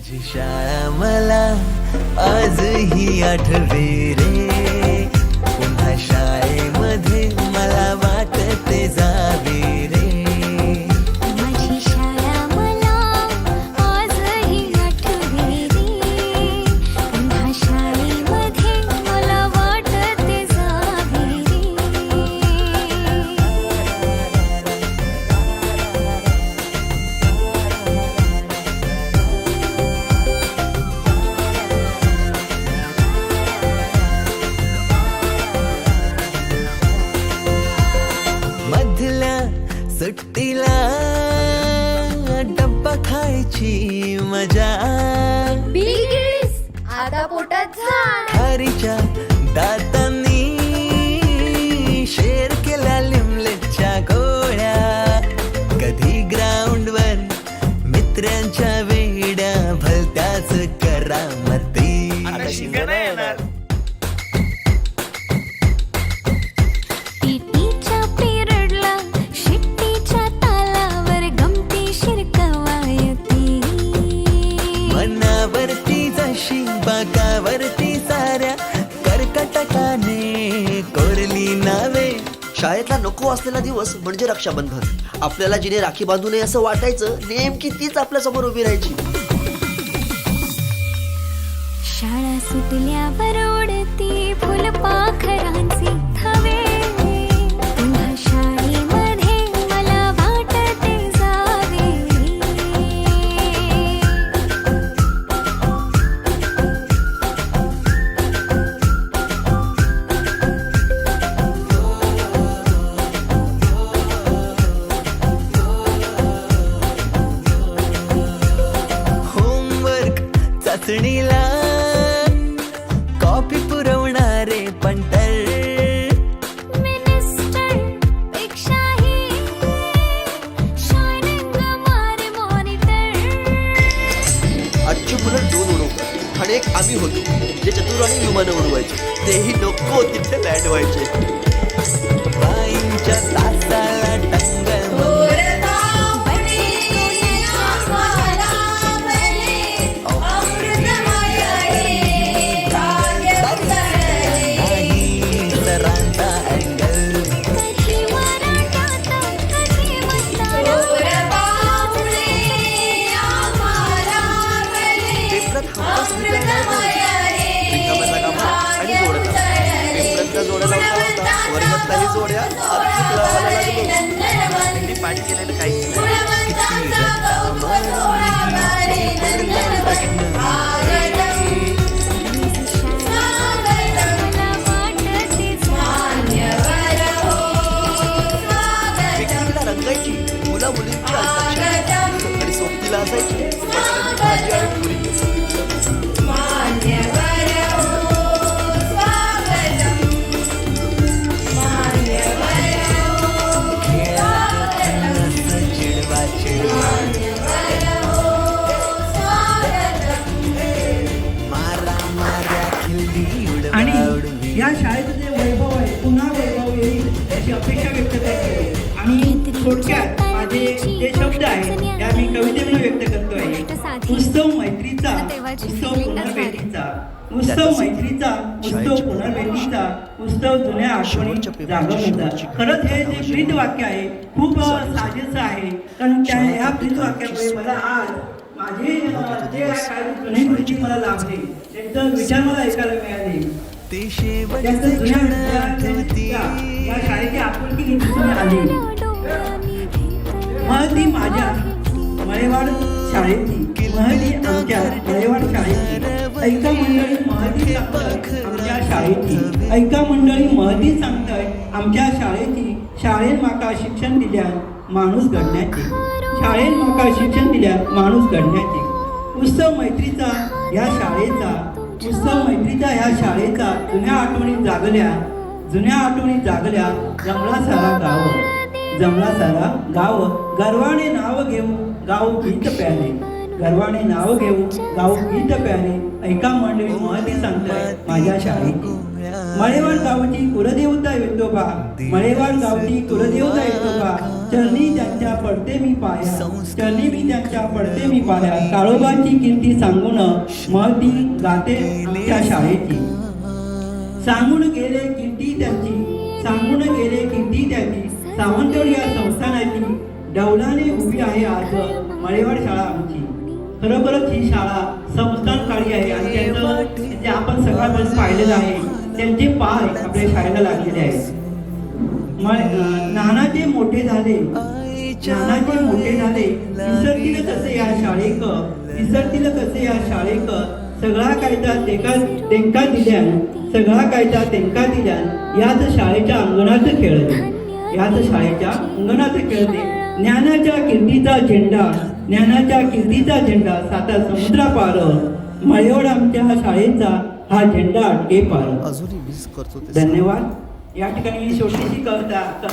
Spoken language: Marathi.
माझी शाळा मला आजही आठवे रे. मजा. आता पोटात झाड. खारीच्या जशी साऱ्या कर्कटकाने कोरली नावे. शाळेतला नको असलेला दिवस म्हणजे रक्षाबंधन. आपल्याला जिने राखी बांधू नये असं वाटायचं नेमकी तीच आपल्यासमोर उभी राहायची. शाळा सुटल्यावर ओढती फुलपाखरांचे. थवे आणि एक आम्ही होतो जे चतुर आणि विमानं उडवायचे. तेही नको तिथे लँड व्हायचे. बाईंच्या तासाला टंग नाही जोड्या. लावायला लागलो. मी पाठ केलेलं काहीच नाही. जे शब्द आहेत त्या मी कवितेने व्यक्त करतो आहे. उत्सव मैत्रीचा उत्सव पुनर्भेटीचा. उत्सव मैत्रीचा उत्सव पुनर्भेटीचा उत्सव जुन्या आठवणी जागवण्याचा खरंच हे जे ब्रीद वाक्य आहे खूप साजेचं आहे. कारण त्या ह्या ब्रीद वाक्यामुळे मला आज माझे जे जुने कृती मला लाभले त्यांचं विचार मला ऐकायला मिळाले. ते त्यांचं शेवटचे महती माझ्या मळेवाड शाळेची महती आमच्या मळेवाड शाळेची. ऐका मंडळी महती आमच्या शाळेची. ऐका मंडळी महती सांगतय आमच्या शाळेची. शाळेन माका शिक्षण दिल्या माणूस घडण्याची. शाळेन माका शिक्षण दिल्या माणूस घडण्याचे. उत्सव मैत्रीचा ह्या शाळेचा उत्सव मैत्रीचा ह्या शाळेचा जुन्या आठवणी जागल्या जुन्या आठवणी जागल्या जमला सारा गाव. जमला सारा गाव गर्वाने नाव घेऊ गाव गीत प्याने गर्वाने नाव घेऊ गाव गीत प्याने ऐका मंडळी महती सांगताय माझ्या शाळेत मळेवाड गावची कुलदेवता विठोबा मळेवाड गावची कुलदेवता विठोबा चरणी त्यांच्या पडते मी पाया. चरणी मी त्यांच्या पडते मी पाया. काळोबाची कीर्ती सांगून महती गाते त्या शाळेची. सांगून गेले कीर्ती त्यांची. सांगून गेले कीर्ती त्यांची. सावंतवाडी या संस्थानाची डौलाने उभी आहे आज मळेवाड शाळा आमची. खरोखरच ही शाळा संस्थानकाळी आहे आणि त्यांचं जे आपण सगळ्यापर्यंत पाहिलेलं आहे त्यांचे पाय आपल्या शाळेला लागलेले आहेत. मळ- नानाचे मोठे झाले नानाचे मोठे झाले विसरतील कसे या शाळेक विसरतील कसे या शाळेक सगळा कायदा तेका तेंका दिल्यान सगळा कायदा तेंका दिल्यान याच शाळेच्या अंगणात खेळले. याच शाळेच्या अंगणात खेळले ज्ञानाच्या कीर्तीचा झेंडा ज्ञानाच्या कीर्तीचा झेंडा साता समुद्रापार मळेवड आमच्या शाळेचा हा झेंडा अटके पार. धन्यवाद. या ठिकाणी मी छोटीशी कविता